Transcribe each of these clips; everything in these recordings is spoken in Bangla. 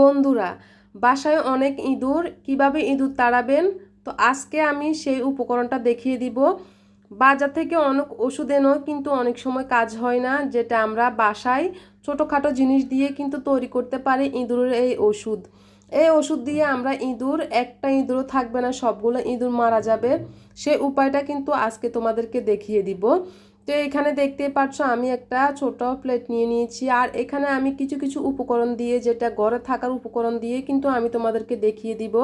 বন্ধুরা, বাসায় অনেক ইঁদুর, কীভাবে ইঁদুর তাড়াবেন? তো আজকে আমি সেই উপকরণটা দেখিয়ে দিব। বাজার থেকে অনেক ওষুধ এনেও কিন্তু অনেক সময় কাজ হয় না, যেটা আমরা বাসায় ছোটোখাটো জিনিস দিয়ে কিন্তু তৈরি করতে পারি ইঁদুরের এই ওষুধ। এই ওষুধ দিয়ে আমরা ইঁদুর, একটা ইঁদুরও থাকবে না, সবগুলো ইঁদুর মারা যাবে। সেই উপায়টা কিন্তু আজকে তোমাদেরকে দেখিয়ে দিব। তো এখানে দেখতে পাচ্ছ আমি একটা ছোট প্লেট নিয়ে নিয়েছি। আর এখানে আমি কিছু কিছু উপকরণ দিয়ে যেটা ঘরে থাকার উপকরণ দিয়ে কিন্তু আমি তোমাদেরকে দেখিয়ে দিব।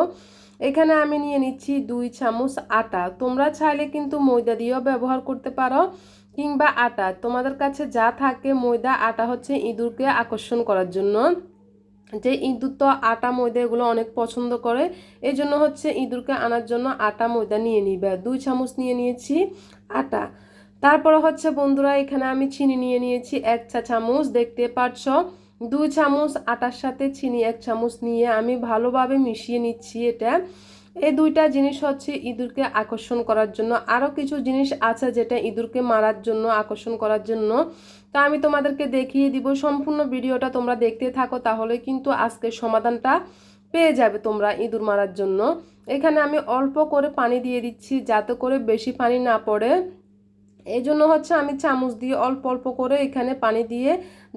এখানে আমি নিয়ে নিচ্ছি দুই চামচ আটা। তোমরা চাইলে কিন্তু ময়দা দিয়েও ব্যবহার করতে পারো কিংবা আটা। তোমাদের কাছে যা থাকে ময়দা, আটা হচ্ছে ইঁদুরকে আকর্ষণ করার জন্য। যে ইঁদুর তো আটা ময়দা এগুলো অনেক পছন্দ করে এই জন্য হচ্ছে ইঁদুরকে আনার জন্য আটা ময়দা নিয়ে নিবে। দুই চামচ নিয়ে নিয়েছি আটা। তারপরে হচ্ছে, বন্ধুরা, এখানে আমি চিনি নিয়ে নিয়েছি এক চা চামচ, দেখতে পাচ্ছ? দুই চামচ আটার সাথে চিনি, এক চামচ নিয়ে আমি ভালোভাবে মিশিয়ে নিচ্ছি এটা। এই দুইটা জিনিস হচ্ছে ইঁদুরকে আকর্ষণ করার জন্য। আরও কিছু জিনিস আছে যেটা ইঁদুরকে মারার জন্য, আকর্ষণ করার জন্য। তা আমি তোমাদেরকে দেখিয়ে দিব। সম্পূর্ণ ভিডিওটা তোমরা দেখতে থাকো, তাহলে কিন্তু আজকের সমাধানটা পেয়ে যাবে তোমরা ইঁদুর মারার জন্য। এখানে আমি অল্প করে পানি দিয়ে দিচ্ছি, যাতে করে বেশি পানি না পড়ে। এই জন্য হচ্ছে আমি চামচ দিয়ে অল্প অল্প করে এখানে পানি দিয়ে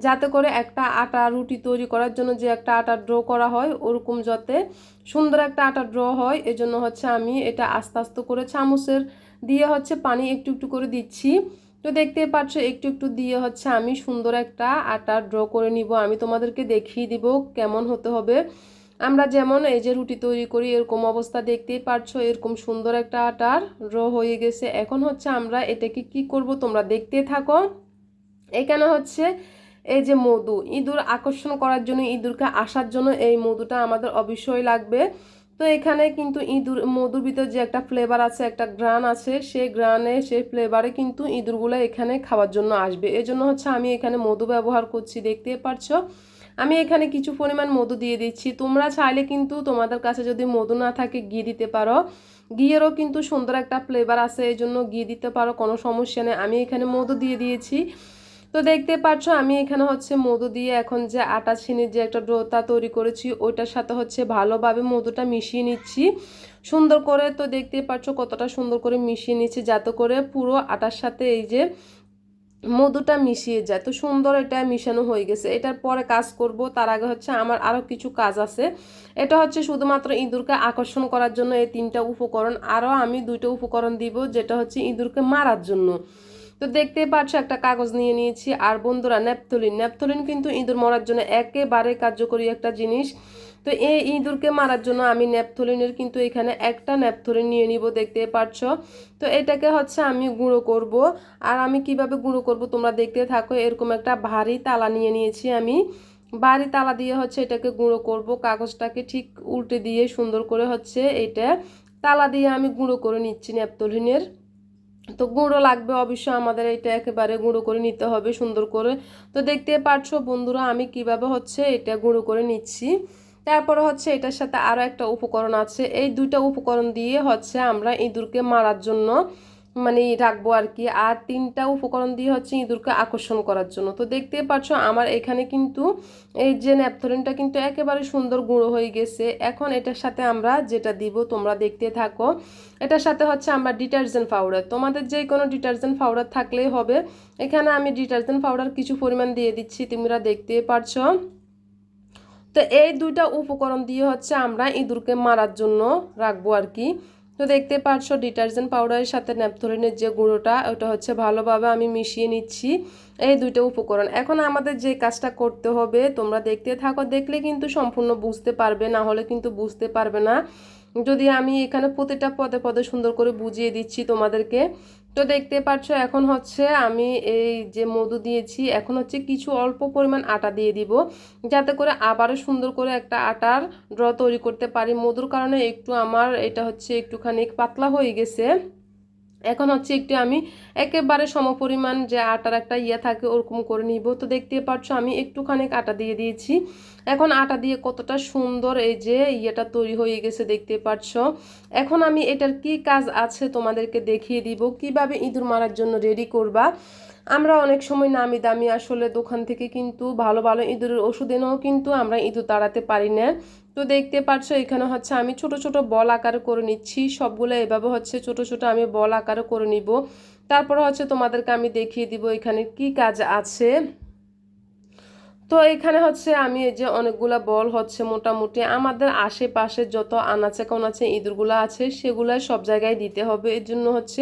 যাতে করে একটা আটা রুটি তৈরি করার জন্য যে একটা আটা ড্র করা হয়, ওরকম যাতে সুন্দর একটা আটা ড্র হয়, এজন্য হচ্ছে আমি এটা আস্তে আস্তে করে চামচের দিয়ে হচ্ছে পানি একটু একটু করে দিচ্ছি। তো দেখতে পাচ্ছ, একটু একটু দিয়ে হচ্ছে আমি সুন্দর একটা আটা ড্র করে নিব। আমি তোমাদেরকে দেখিয়ে দিব কেমন হতে হবে। আমরা যেমন এই যে রুটি তৈরি করি, এরকম অবস্থা দেখতেই পারছ, এরকম সুন্দর একটা আটার র হয়ে গেছে। এখন হচ্ছে আমরা এটাকে কি করব তোমরা দেখতে থাকো। এখানে হচ্ছে এই যে মধু, ইঁদুর আকর্ষণ করার জন্য, ইঁদুরকে আসার জন্য এই মধুটা আমাদের অবশ্যই লাগবে। তো এখানে কিন্তু ইঁদুর, মধুর ভিতর যে একটা ফ্লেভার আছে, একটা গ্রান আছে, সেই গ্রানে সেই ফ্লেভারে কিন্তু ইঁদুরগুলো এখানে খাওয়ার জন্য আসবে। এজন্য হচ্ছে আমি এখানে মধু ব্যবহার করছি, দেখতে পারছ। আমি এখানে কিছু পরিমাণ মধু দিয়ে দিচ্ছি। তোমরা চাইলে কিন্তু তোমাদের কাছে যদি মধু না থাকে, ঘি দিতে পারো। ঘিয়েরও কিন্তু সুন্দর একটা ফ্লেভার আছে এই জন্য ঘি দিতে পারো, কোনো সমস্যা নেই। আমি এখানে মধু দিয়ে দিয়েছি। তো দেখতে পাচ্ছ, আমি এখানে হচ্ছে মধু দিয়ে এখন যে আটা ছিনির যে একটা ডোতা তৈরি করেছি, ওইটার সাথে হচ্ছে ভালোভাবে মধুটা মিশিয়ে নিচ্ছি। সুন্দর করে তো দেখতে পাচ্ছ, কতটা সুন্দর করে মিশিয়ে নিচ্ছি, যাতে করে পুরো আটার সাথে এই যে মধুটা মিশিয়ে যায়। তো সুন্দর এটা মিশানো হয়ে গেছে। এটার পরে কাজ করব, তার আগে হচ্ছে আমার আরও কিছু কাজ আছে। এটা হচ্ছে শুধুমাত্র ইঁদুরকে আকর্ষণ করার জন্য এই তিনটা উপকরণ। আরও আমি দুইটা উপকরণ দিব, যেটা হচ্ছে ইঁদুরকে মারার জন্য। তো দেখতে পাচ্ছ, একটা কাগজ নিয়ে নিয়েছি। আর বন্ধুরা ন্যাপথলিন ন্যাপথলিন কিন্তু ইঁদুর মরার জন্য একেবারে কার্যকরী একটা জিনিস। তো এই ইঁদুরকে মারার জন্য আমি ন্যাপথলিনের কিন্তু এখানে একটা ন্যাপথলিন নিয়ে নিব, দেখতে পাচ্ছ? তো এটাকে হচ্ছে আমি গুঁড়ো করব। আর আমি কীভাবে গুঁড়ো করব তোমরা দেখতে থাকো, এরকম একটা ভারী তালা নিয়ে নিয়েছি আমি। বাড়ি তালা দিয়ে হচ্ছে এটাকে গুঁড়ো করব, কাগজটাকে ঠিক উল্টে দিয়ে সুন্দর করে হচ্ছে এটা তালা দিয়ে আমি গুঁড়ো করে নিচ্ছি ন্যাপথলিনের তো গুঁড়ো লাগবে অবশ্যই আমাদের এটা একেবারে গুঁড়ো করে নিতে হবে সুন্দর করে। তো দেখতে পাচ্ছ বন্ধুরা, আমি কীভাবে হচ্ছে এটা গুঁড়ো করে নিচ্ছি। তারপরে হচ্ছে এটার সাথে আরও একটা উপকরণ আছে। এই দুইটা উপকরণ দিয়ে হচ্ছে আমরা ইঁদুরকে মারার জন্য মানে রাখব আর কি। আর তিনটা উপকরণ দিয়ে হচ্ছে ইঁদুরকে আকর্ষণ করার জন্য। তো দেখতে পাচ্ছ আমার এখানে কিন্তু এই যে ন্যাপথলিনটা কিন্তু একেবারে সুন্দর গুঁড়ো হয়ে গেছে। এখন এটার সাথে আমরা যেটা দিব, তোমরা দেখতে থাকো। এটার সাথে হচ্ছে আমরা ডিটারজেন্ট পাউডার। তোমাদের যে কোনো ডিটারজেন্ট পাউডার থাকলেই হবে। এখানে আমি ডিটারজেন্ট পাউডার কিছু পরিমাণ দিয়ে দিচ্ছি, তোমরা দেখতে পারছ। তো এই দুইটা উপকরণ দিয়ে হচ্ছে আমরা ইঁদুরকে মারার জন্য রাখব আর কি। তো দেখতে পাচ্ছ ডিটারজেন্ট পাউডারের সাথে ন্যাপথলিনের যে গুঁড়োটা, ওটা হচ্ছে ভালোভাবে আমি মিশিয়ে নিচ্ছি এই দুইটা উপকরণ। এখন আমাদের যে কাজটা করতে হবে, তোমরা দেখতে থাকো, দেখলে কিন্তু সম্পূর্ণ বুঝতে পারবে, না হলে কিন্তু বুঝতে পারবে না। যদি আমি এখানে প্রতিটা পদে পদে সুন্দর করে বুঝিয়ে দিচ্ছি তোমাদেরকে তো দেখতে পাচ্ছ, এখন হচ্ছে আমি এই যে মধু দিয়েছি, এখন হচ্ছে কিছু অল্প পরিমাণ আটা দিয়ে দিব, যাতে করে আবারও সুন্দর করে একটা আটার ড্র তৈরি করতে পারি। মধুর কারণে একটু আমার এটা হচ্ছে একটুখানি পাতলা হয়ে গেছে। এখন হচ্ছে একটু আমি একেবারে সমপরিমাণ যে আটার একটা ইয়ে থাকে, ওরকম করে নিব। তো দেখতে পাচ্ছ আমি একটুখানি আটা দিয়ে দিয়েছি। এখন আটা দিয়ে কতটা সুন্দর এই যে ইয়েটা তৈরি হয়ে গেছে দেখতে পাচ্ছ এখন আমি এটার কি কাজ আছে তোমাদেরকে দেখিয়ে দিব। কীভাবে ইঁদুর মারার জন্য রেডি করবা? আমরা অনেক সময় নামি দামি আসলে দোকান থেকে কিন্তু ভালো ভালো ইঁদুরের ওষুধ এনেও কিন্তু আমরা ইঁদুর তাড়াতে পারি না। তো দেখতে পাচ্ছ এখানে হচ্ছে আমি ছোট ছোট বল আকারে করে নিচ্ছি। সবগুলো এভাবে হচ্ছে ছোট ছোট আমি বল আকারে করে নিব। তারপর হচ্ছে তোমাদেরকে আমি দেখিয়ে দিব এখানে কি কাজ আছে। তো এখানে হচ্ছে আমি এই যে অনেকগুলা বল হচ্ছে মোটামুটি আমাদের আশেপাশে যত আনাচে কোনাচে ইঁদুরগুলো আছে সেগুলো সব জায়গায় দিতে হবে। এর জন্য হচ্ছে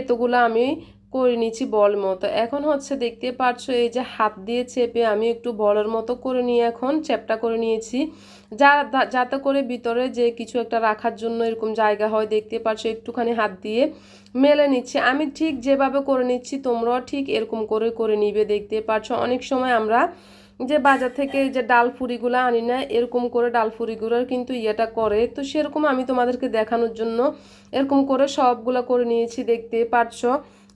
এতগুলো আমি করে নিয়েছি বল মতো। এখন হচ্ছে দেখতে পাচ্ছ এই যে হাত দিয়ে চেপে আমি একটু বলের মতো করে নিয়ে এখন চ্যাপটা করে নিয়েছি। যা যাতে করে ভিতরে যে কিছু একটা রাখার জন্য এরকম জায়গা হয় দেখতে পাচ্ছ একটুখানি হাত দিয়ে মেলে নিচ্ছি। আমি ঠিক যেভাবে করে নিচ্ছি তোমরাও ঠিক এরকম করে করে নিবে দেখতে পাচ্ছ অনেক সময় আমরা যে বাজার থেকে যে ডাল ফুরিগুলো আনি না, এরকম করে ডাল ফুরিগুলোর কিন্তু ইয়েটা করে। তো সেরকম আমি তোমাদেরকে দেখানোর জন্য এরকম করে সবগুলো করে নিয়েছি দেখতে পাচ্ছ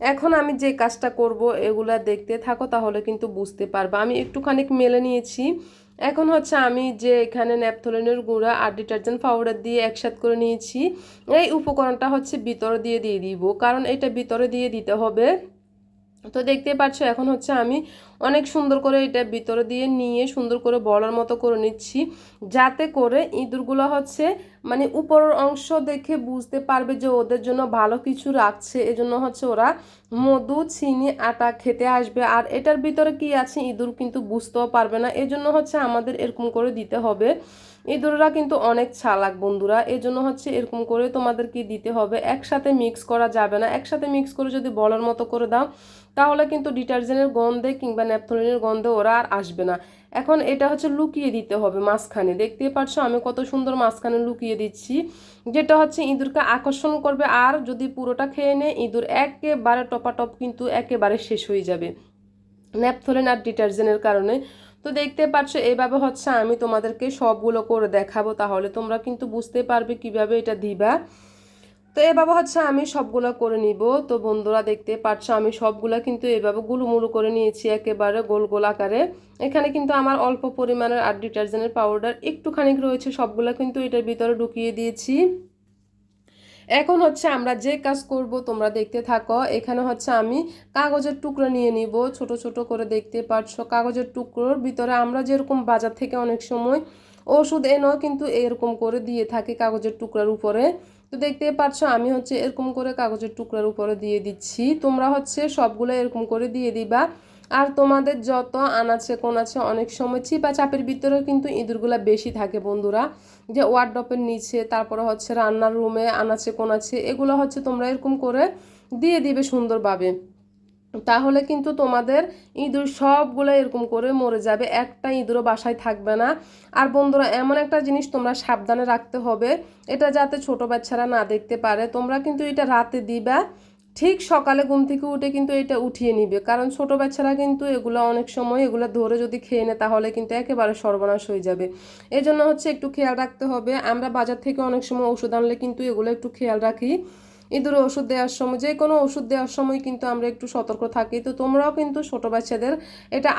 এখন আমি যে কাজটা করব এগুলা দেখতে থাকো, তাহলে কিন্তু বুঝতে পারবে। আমি একটুখানি মেলে নিয়েছি। এখন হচ্ছে আমি যে এখানে ন্যাপথলিনের গুঁড়া আর ডিটারজেন্ট পাউডার দিয়ে একসাথ করে নিয়েছি, এই উপকরণটা হচ্ছে ভিতরে দিয়ে দিয়ে দিব, কারণ এটা ভিতরে দিয়ে দিতে হবে। তো দেখতে পাচ্ছ এখন হচ্ছে আমি অনেক সুন্দর করে এটা ভিতরে দিয়ে নিয়ে সুন্দর করে বলার মতো করে নিচ্ছি, যাতে করে ইঁদুরগুলো হচ্ছে মানে উপরের অংশ দেখে বুঝতে পারবে যে ওদের জন্য ভালো কিছু রাখছে। এজন্য হচ্ছে ওরা মধু, চিনি, আটা খেতে আসবে। আর এটার ভিতরে কি আছে ইঁদুর কিন্তু বুঝতেও পারবে না। এজন্য হচ্ছে আমাদের এরকম করে দিতে হবে। ইঁদুররা কিন্তু অনেক চালাক বন্ধুরা। এই জন্য হচ্ছে এরকম করে তোমাদেরকে দিতে হবে। একসাথে মিক্স করা যাবে না। একসাথে মিক্স করে যদি বলার মতো করে দাও, তাহলে কিন্তু ডিটারজেন্টের গন্ধে কিংবা ন্যাপথলিনের গন্ধে ওরা আর আসবে না। এখন এটা হচ্ছে লুকিয়ে দিতে হবে মাঝখানে। দেখতে পারছ আমি কত সুন্দর মাঝখানে লুকিয়ে দিচ্ছি। যেটা হচ্ছে ইঁদুরকে আকর্ষণ করবে আর যদি পুরোটা খেয়ে নেয়, ইঁদুর একেবারে টপাটপ কিন্তু একেবারে শেষ হয়ে যাবে। ন্যাপথলিন আর ডিটারজেন্টের কারণে। তো দেখতে পাচ্ছ এভাবে হচ্ছে আমি তোমাদেরকে সবগুলো করে দেখাবো, তাহলে তোমরা কিন্তু বুঝতে পারবে কীভাবে এটা দিবা। তো এভাবে হচ্ছে আমি সবগুলো করে নিব। তো বন্ধুরা দেখতে পাচ্ছ, আমি সবগুলো কিন্তু এভাবে গুলুমুলু করে নিয়েছি একেবারে গোল গোল আকারে। এখানে কিন্তু আমার অল্প পরিমাণের আর ডিটারজেন্টের পাউডার একটুখানি রয়েছে, সবগুলো কিন্তু এটার ভিতরে ঢুকিয়ে দিয়েছি। এখন হচ্ছে আমরা যে কাজ করব, তোমরা দেখতে থাকো। এখানে হচ্ছে আমি কাগজের টুকরো নিয়ে নিব, ছোট ছোট করে দেখতে পাচ্ছ। কাগজের টুকরোর ভিতরে আমরা যেরকম বাজার থেকে অনেক সময় ওষুধ এনেও কিন্তু এরকম করে দিয়ে থাকি কাগজের টুকরার উপরে। তো দেখতে পাচ্ছ আমি হচ্ছে এরকম করে কাগজের টুকরার উপরে দিয়ে দিচ্ছি। তোমরা হচ্ছে সবগুলো এরকম করে দিয়ে দিবা। আর তোমাদের যত আনাচে কোন আছে, অনেক সময় চিপা চাপের ভিতরেও কিন্তু ইঁদুরগুলো বেশি থাকে বন্ধুরা। যে ওয়ার্ডপের নিচে, তারপরে হচ্ছে রান্নার রুমে আনাচে কোন আছে এগুলো হচ্ছে তোমরা এরকম করে দিয়ে দিবে সুন্দরভাবে। তাহলে কিন্তু তোমাদের ইঁদুর সবগুলো এরকম করে মরে যাবে। একটা ইঁদুরও বাসায় থাকবে না। আর বন্ধুরা, এমন একটা জিনিস তোমরা সাবধানে রাখতে হবে। এটা যাতে ছোট বাচ্চারা না দেখতে পারে। তোমরা কিন্তু এটা রাতে দিবা। ঠিক সকালে ঘুম থেকে উঠে কিন্তু এটা উঠিয়ে নিবে। কারণ ছোট বাচ্চারা কিন্তু এগুলো অনেক সময় এগুলো ধরে যদি খেয়ে নেয়, তাহলে কিন্তু একেবারে সর্বনাশ হয়ে যাবে। এই জন্য হচ্ছে একটু খেয়াল রাখতে হবে। আমরা বাজার থেকে অনেক সময় ওষুধ আনলে কিন্তু এগুলো একটু খেয়াল রাখি। ইঁদুর ওষুধ দেওয়ার সময় যে কোনো ওষুধ দেওয়ার সময় কিন্তু আমরা একটু সতর্ক থাকি। তো তোমরাও কিন্তু ছোটো বাচ্চাদের এটা